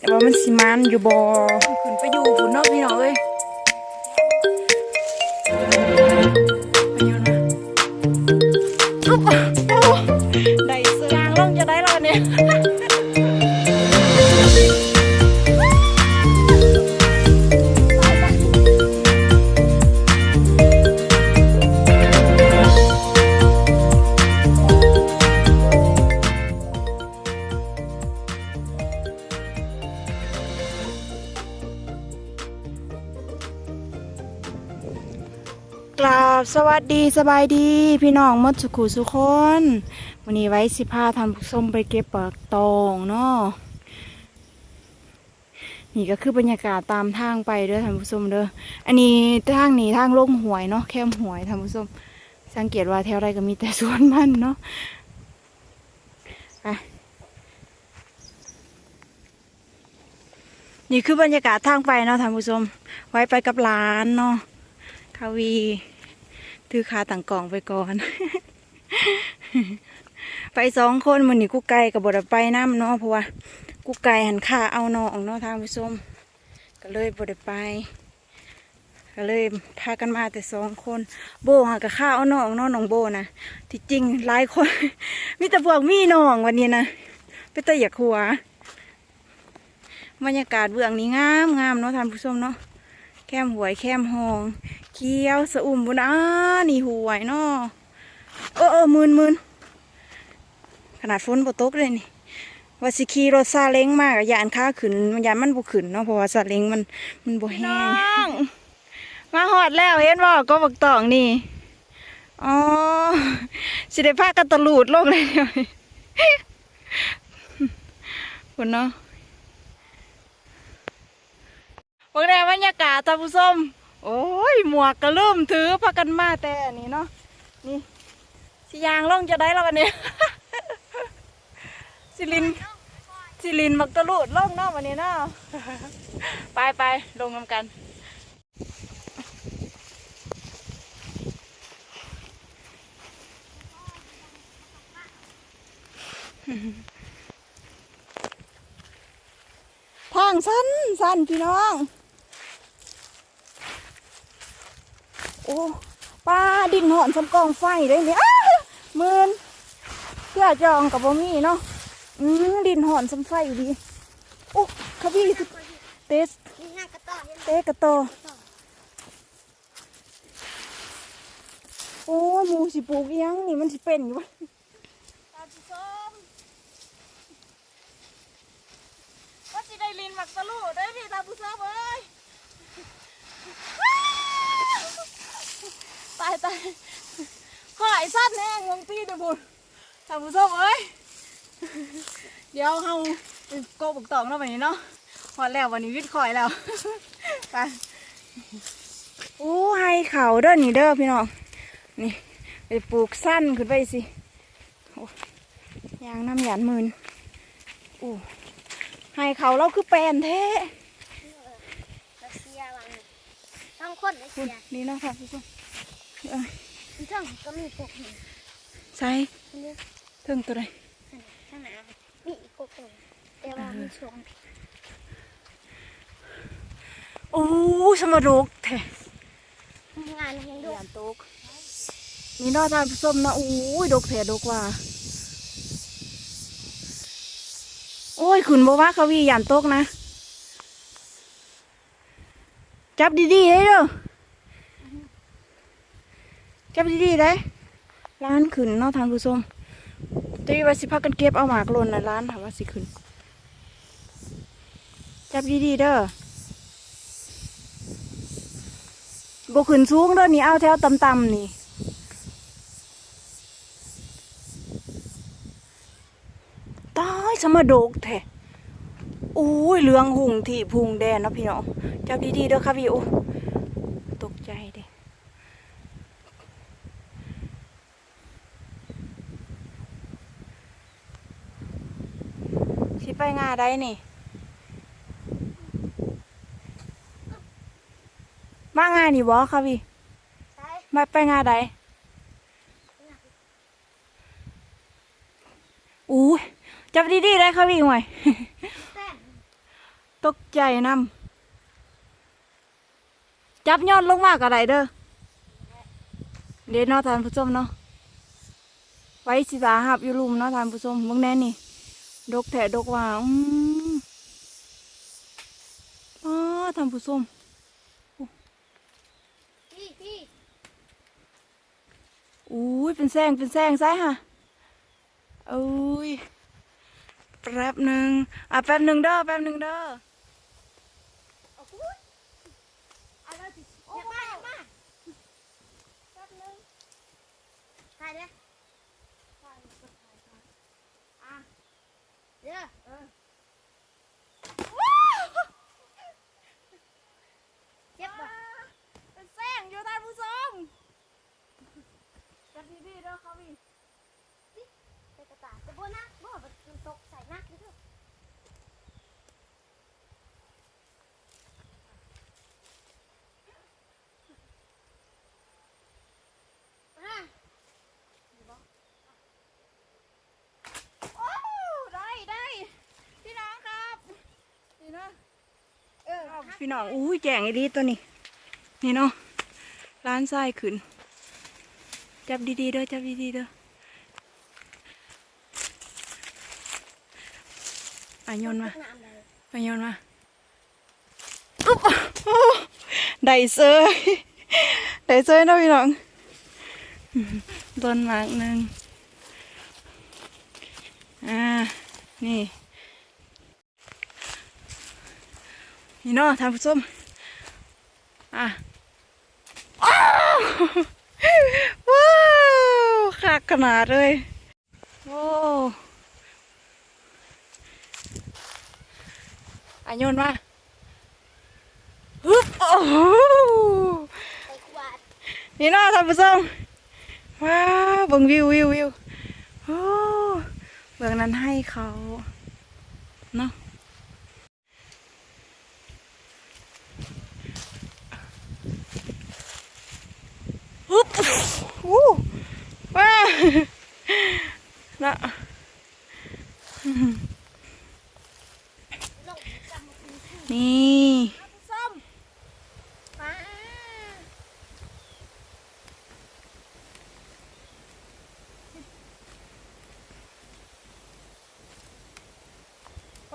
แต่ว่ามันสิมันอยู่บ่ขึ้นไปอยู่พุ่นนอกพี่น้องเอ้ย กราบสวัสดีสบายดี พี่น้องมดสุขุสุคนวันนี้ไว้สิพาทำส้มไปเก็บปากตองเนาะนี่ก็คือบรรยากาศตามทางไปเด้อท่านผู้ชมเด้ออันนี้ทางนี้ทางลงหวยเนาะแคมหวยท่านผู้ชมสังเกตว่าแถวใดก็มีแต่สวนมันเนาะไปนี่คือบรรยากาศทางไปเนาะท่านผู้ชม ไว้ไปกับหลานเนาะคาวี ถือขาต่างกล่องไปก่อน ไปสองคนมันนี่กูไก่กับบดไปน้ำเนาะเพราะว่ากูไก่หันขาเอาน้องเนาะทางผู้ชมก็เลยบดไปก็เลยพากันมาแต่สองคน โบหากับข้าเอาน้องเนาะน้องโบนะที่จริงหลายคน มีแต่พวกมีน้องวันนี้นะไปแต่อยากหัวบรรยากาศเบื้องนี้งามงามเนาะท่านผู้ชมเนาะ แคมหวยแคมหองเคี้ยวสะอุ่มบุญอ่านี่หวยเนาะเออเออมืนมืนขนาดฝนบ่ตกเลยนี่ว่าสิขี่รถซาเล้งมากยานค้าขึ้นยานมันบ่ขึ้นเนาะเพราะว่าซาเล้งมันมันบ่แห้งมาหอดแล้วเห็นบ่ก็บักตองนี่อ๋อสิได้พากันตะลูดโลงเลยเดี๋ยวนี้คุณเนาะ พวกแนบรรยากาศท่านผู้ชมโอ้ยหมวกก็เริ่มถือพากันมาแต่อันนี่เนาะนี่สิยางล่องจะได้แล้วกันนี่ยสิลินสิลินมักตะลุดล่องเนาะวันนี้เนาะไปไปลงนำกัน ทางสั้นสั้นพี่น้อง อ้ป้าดินหอนสำกองไฟเลยเนี่ยอ้าหมืนเพื่อจองกับบ่มีเนาะอืมดินหอนสำไฟดีโอ้ขบี้เตสนี่น่ากระต่ายเตะกระโตอโอ้หมูสิปลูกอิหยังนี่มันสิเป็นอยู่วะตาผู้ชมว่าสิได้ลินหมักตะลุได้พี่ตาผู้ชมเอ้ ยตายตายขายสั้นแน่งวงตีเดยวบุญท่านผู้ชมเอ้ย เดี๋ยวเฮาไปโกบุกตองเนาะวันนี้เนาะพอดแล้ววันนี้วิทย์คอยแล้วไปโอ้ให้เขาเด้อนี่เด้อพี่น้อง นี่ไปปลูกสั้นขึ้นไปสิโอ้ยางน้ำหยันหมืนโอ้ให้เขาเราคือแปลนแท้รัสเซียวังต้องคนรัสคุเซีณยนี่เนาะค่ะผู้ชม เอ้ยช่องก็มีกบหนึ่งใส่เทิงตัวใดข้างหน้ามีอีกกบหนึ่งแต่ว่ามีช่วงโอ้สมรุกแท้งานยังดูยานตกนี่เนอทานผู้ชมนะโอ้ยดกแท้ดกว่า โอ้ยขุนบอกว่าเขาวียานตกนะ จับดีๆให้เด้อ เจับดีๆได้ร้านขึ้นเนอทานผู้ชมตีว่าสิพักกันเก็บเอาหมากลนนะร้านถามว่าสิขึ้นจับดีๆเด้อบขึ้นสูงเด้อนี่เอาแถวต่ำๆนี่ตายสมาโดกแท้อุ้ยเหลืองหุ่งที่พุงแดนนะพี่น้องจับดีๆเด้อค่ะพี่โอตกใจเด้สิ ไปงาได้นี่ มางานนี่บ่ค่ะพี่ใช่มาไปงานใดอู้ยจับดีๆได้ค่ะพี่ห่วยแป้นตกใจนำจับยอดลงมากอะไรเด้อเดี๋ยวเนาะท่านผู้ชมเนาะไว้สิตาหับอยู่ลุมเนาะท่านผู้ชมเบิ่งแน่นี่ ดกแถดกว่าอืมอ๋อทำผู้ชมพี่พี่อุ้ยเป็นแซงเป็นแซงซ้ายค่ะอุ้ยแป๊บหนึ่งอะแป๊บหนึ่งเด้อแป๊บหนึ่งเด้อ โอ้โหเอาเลยสิโอ้มาอย่ามาแป๊บนึงถ่ายเลยถ่ายกดถ่ายถ่ายอะเดี๋ยวเออเจ็บปะ เป็นแซงอยู่ท่านผู้ชมจับดีๆเด้อเขาอี ใส่กระต่ายแต่บนนะบ่มันตกใส่นักนิดเดียวอะ โอ้ได้ได้พี่น้องครับนี่เนาะ เออ พี่น้องอุ้ยแจงไอ้ดีตัวนี้ นี่เนาะร้านทรายขึ้น จับดีๆเด้อจับดีๆเด้ออะโยนมาน้ำเลยไปยนมาอุ๊บโอ้ได้เซยได้เซยนะพี่น้องต้นหมากหนึ่งอ่า นี่ นี่เนาะท่านผู้ชมอะอ้าวว้าวคักขนาดเลยโอ้อะโยนมาฮึบโอ้นี่เนาะท่านผู้ชมว้าวเบิ่งวิววิววิวโอ้เบื้องนั้นให้เขาเนาะ ฮึบ อู้ว้านะลงจำมาคุณผู้นี่ส้มมา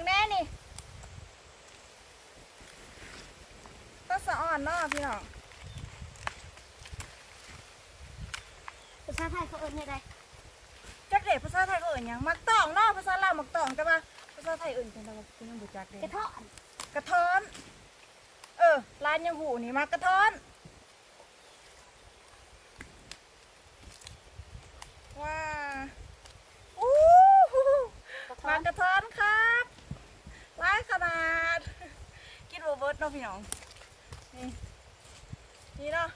งแน่นี่ก็สะอ่อนเนาะพี่น้องาษาไทยเขาเอิ้นอะไรจักเด็ภาษาไทยเขาเอ่ยหยังมักตองเนาะภาษาลาวมักตองแต่ว่าภาษาไทยเอื่นจังได๋บ่คุณยังบ่จักเด้กระเทาะกระท้อน เออร้านยังหูนี่มักกระท้อนว้าอู้หูกระมากเทาะระท้อนครับร้ายขนาดกินโรเบิร์ตเนาะพี่น้องนี่นี่เนาะ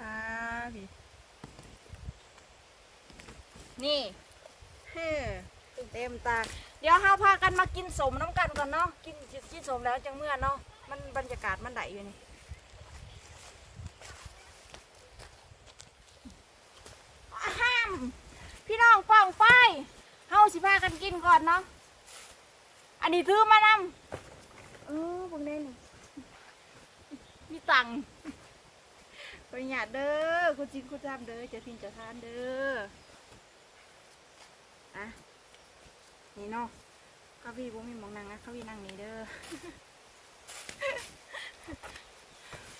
ตาพี่นี่เฮ้อเต็มตา เดี๋ยวเฮาพากันมากินสมน้ำกันก่อนเนาะ กินกินสมแล้วจังเมื่อเนาะ มันบรรยากาศมันได้อยู่นี่ห้ามพี่น้องป้องไปเฮาสิพากันกินก่อนเนาะ อันนี้ถือมานำเออพวกนี้นี่มีตังค์ ปริญญาตเด้อคุณจินคุณจามเด้อจะทินจะทานเด้ออะนี่เนาะข้าวีบ่มีหมองนั่งนะข้าวีนั่งนี่เด้อ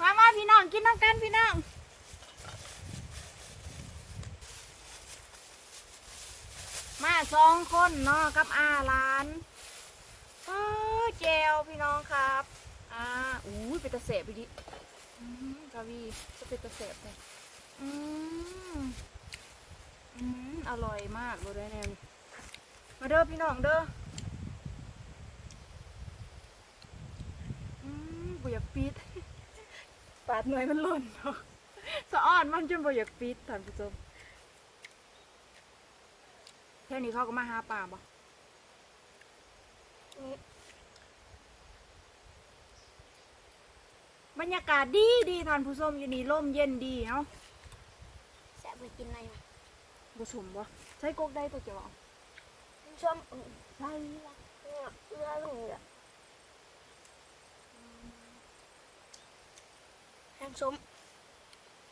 มามาพี่น้องกินน้ำกันพี่น้องมาสองคนเนาะกับอาหลานเออเจลพี่น้องครับอ่าอู้ยเป็นตะเสบไปดิ กาวีจะเป็นตะเสบเลยอืมอืมอร่อยมากเลยแนวนี้มาเด้อพี่น้องเด้ออืมบ่อยากปิด ปาดหน่วยมันหล่นเนาะสะอ้อนมันจนบ่อยากปิดท่านผู้ชมแค่นี้เขาก็มาหาปลาบ่ บรรยากาศดีดีท่านผู้ชมอยู่นี่ร่มเย็นดีเนาะแสบไปกินอะไรมาบุสมบ่ใช้กกได้ตัวเจ้านชมใช่ละเนี่ยเอื้อลงเนี่ยแห้งชม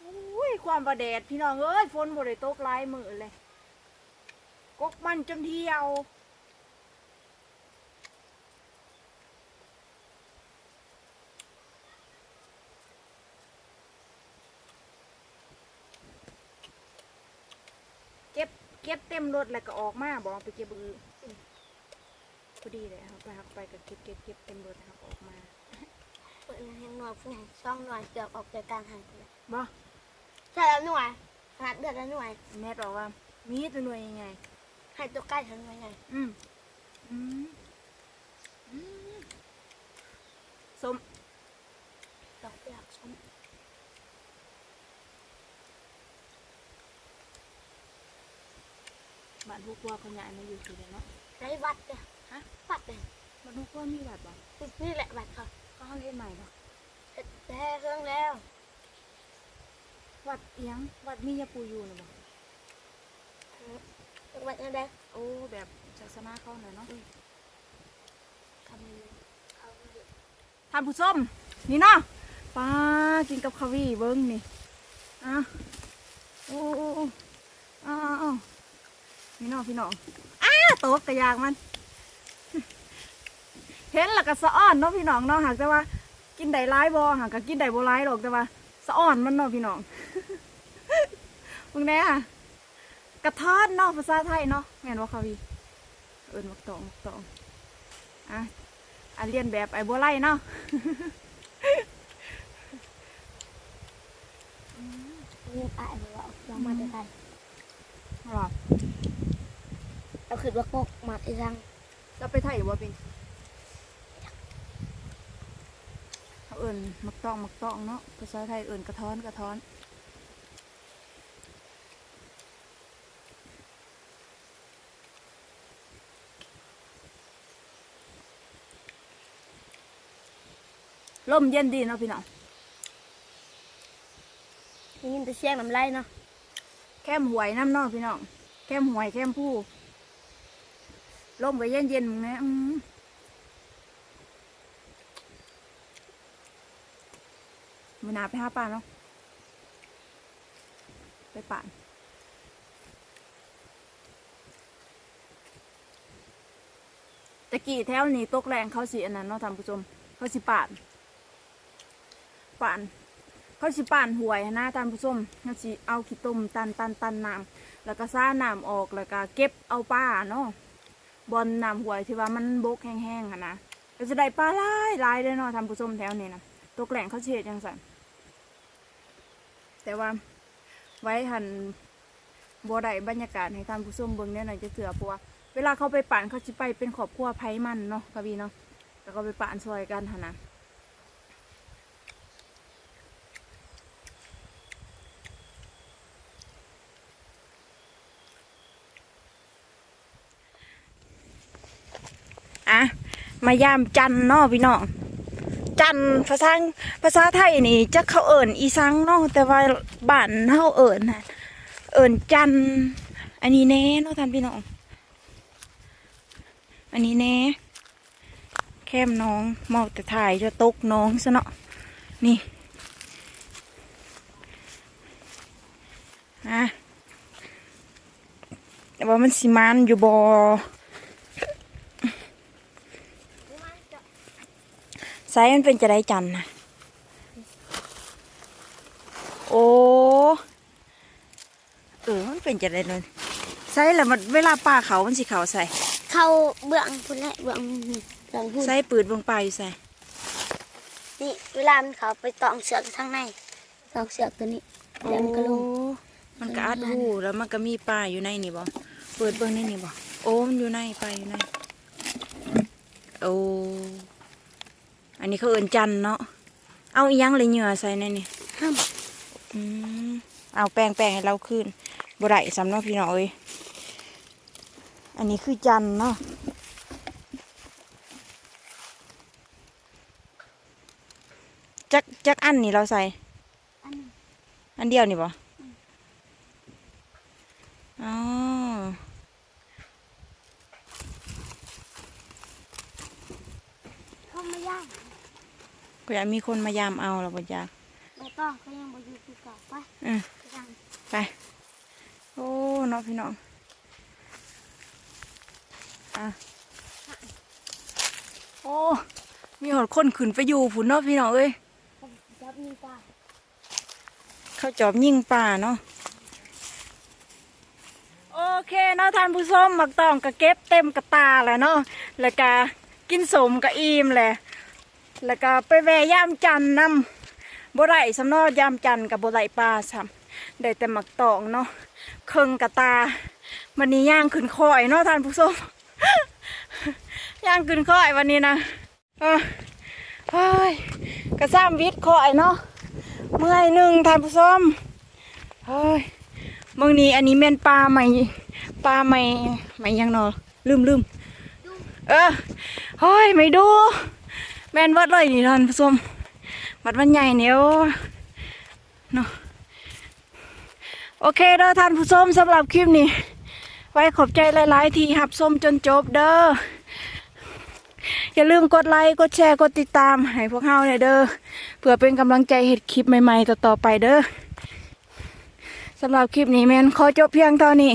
อุ้ยความประแดดพี่น้องเอ้ยฝนบ่ได้ตกหลายมื้อเลย กกมันจนเที่ยว เก็บเก็บเต็มรถแล้วก็ออกมาบอกไปเก็บอือพอดีเลยครับไปครับไปกับเก็บเก็บเก็บเต็มรถครับออกมาเปิดแห้งหน่วยผู้ช่องหน่วยเกือบออกจากกลางหันเลยบ่ใช่แล้วหน่วยขนาดเดือดแล้วหน่วยแม่บอกว่า มีตัวหน่วยยังไงให้ตัวใกล้ทันหน่วยไงอืมอืมอืมสมดอกเบี้ยชม บ้านพวกพวกเขาย้ายมาอยู่ที่ไหนเนาะไรวัดเนี่ยฮะ วัดเนี่ยบ้านพวกพวกมีวัดบ่นี่แหละวัดเขาก็เขาเฮ็ดใหม่บ่เสร็จแท้เครื่องแล้ว วัดเอียงวัดมียาปูอยู่น่ะบ่วัดนั่นแหละโอ้แบบศาสนาเขาหน่อยเนาะทำเขาท่านผู้ชมนี่เนาะป้ากินกับข้าววี่เบิ้งนี่อะโอ้โอ้โอ้อ้าวอ้าวนี่เนาะพี่น้องอ้าตกกระยางมัน เห็นแล้วก็สะอ้อนเนาะพี่น้องเนาะหากแต่ว่า กินได้ร้ายบ่หากก็กินได้บ่ร้ายหรอกแต่ว่าสะอ้อนมันเนาะพี่น้องมึงแน่อะกระท้อนเนาะภาษาไทยเนาะแม่นว่าข้าววี่เอิ้นมักตองมักตองอะอันเรียนแบบไอ้บัวไล่เนาะเรียกอายบอกว่าเรามาได้ไงหรอ เราคือว่าโกกมาที่รังเราไปไทยบ่เป็นเขาเอิ่นมักต้องมักต้องเนาะภาษาไทยเอิ่นกระท้อนกระท้อนลมเย็นดีเนาะพี่น้องนี่ยินแต่เสียงน้ำไหลเนาะแคมหวยน้ำเนอกพี่น้องแคมหวยแคมผู้ ลมก็เย็นเย็นๆมึงนะมมือหนาไปหาป่าเนาะไปป่านตะกี้แถวนี้ตกแรงเขาสิอันนั้นเนาะท่านผู้ชมเขาสิป่านป่านเขาสิป่านหวยนะท่านผู้ชมเขาสิเอาขี้ต้มตันตันตันน้ำแล้วก็ซ่าน้ำออกแล้วก็เก็บเอาป้าเนาะ บอลน้ำหวยที่ว่ามันบกแห้งๆอะนะก็จะได้ปลาหลายหลายเลยเนาะทำผู้ชมแถวนี้นะตกแหล่งเขาเชียจังสันแต่ว่าไว้หันบัวได้บรรยากาศให้ท่านผู้ชมเบิ่งเนี่ยหน่อยจะเถื่อเพราะว่าเวลาเขาไปป่านเขาจะไปเป็นขอบครัวไผมันเนาะกะบีเนาะแล้วก็ไปป่านซอยกันหนนะอะ มายามจันเนาะพี่น้องจันภาษาภาษาไทยนี่จะเขาเอิ่นอีสังเนาะแต่ว่าบ้านเฮาเอิ่นน่ะเอิ่นจัน อันนี้แน่เนาะท่านพี่น้องอันนี้แน่แคมน้องมาแต่ถ่ายจะตกน้องซะเนาะนี่อะแต่ว่ามันสิมานอยู่บ่ ไซส์มันเป็นจะได้จันนะโอ้เออมันเป็นจะได้เลยไซส์แล้วมันเวลาป่าเขามันสิเขาใส่ เข้าเบื้องพุ่นแหละเบื้องนี่เบื้องพุ่นไซส์ปืดเบงปลาอยู่ใส่นี่เวลามันเขาไปตองเสือกข้างในตองเสือกตัวนี้แล้วมันก็ลงโอ้มันก็อัดหูแล้วมันก็มีปลาอยู่ในนี่บ่เปิดเบิ่งในนี่บ่โอ้มันอยู่ในปลาอยู่ในโอ้อั นนี้เขาเอินจันเนาะ เอาอยังเลยเหงื่อใส่ในนี่ห้ามเอาแป้งแป้งให้เราขึ้นบไรสำนักพี่หน่อยอันนี้คือจันเนาะจักจักอันนี่เราใส่ อันเดียวนี่ปะอ๋อเขไม่ยาก อยากมีคนมายามเอาเราบ่อยากไม่ต้องเขายังบ่อยู่คือเก่าไปอืมไปกันไป โอ้เนาะพี่น้องอะโอ้มีหอดคนขึ้นไปอยู่ผุนเนาะพี่น้องเอ้ยผมจับมีปลาเขาจอบยิงป่าเนาะโอเคเนาะท่านผู้ชมมักต้องกะเก็บเต็มกระตาแหละเนาะแล้วก็กินสมกะอิ่มแหละ แล้วก็ไปแวย่ามจันทร์นำบ่ได้สำนอยามจันกับบ่ได้ปลาซ้ำได้แต่หมักตองเนาะเครึ่งกระตาวันนี้ย่างขึ้นคอยเนาะท่านผู้ชมย่างขึ้นคอยวันนี้นะเออเฮ้ยกระซ้ำวิทย์คอยเนาะเมื่อยหนึ่งท่านผู้ชมเฮ้ยเมื่อนี้อันนี้แม่นปลาใหม่ปลาใหม่ใหม่ยังเนอลืมลืมเออเฮ้ยไม่ดู แม่นวัดเลยนี่ท่านผู้ชมวัดวันใหญ่เนี่ยโอเนาะโอเคเด้อท่านผู้ชมสำหรับคลิปนี้ ไว้ขอบใจหลาย ๆ ที่หับชมจนจบเด้ออย่าลืมกดไลค์กดแชร์กดติดตามให้พวกเฮาเนี่ยเด้อเพื่อเป็นกำลังใจเห็ดคลิปใหม่ ๆ ต่อ ๆ ไปเด้อสำหรับคลิปนี้แมนขอจบเพียงเท่านี้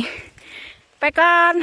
ไปก่อน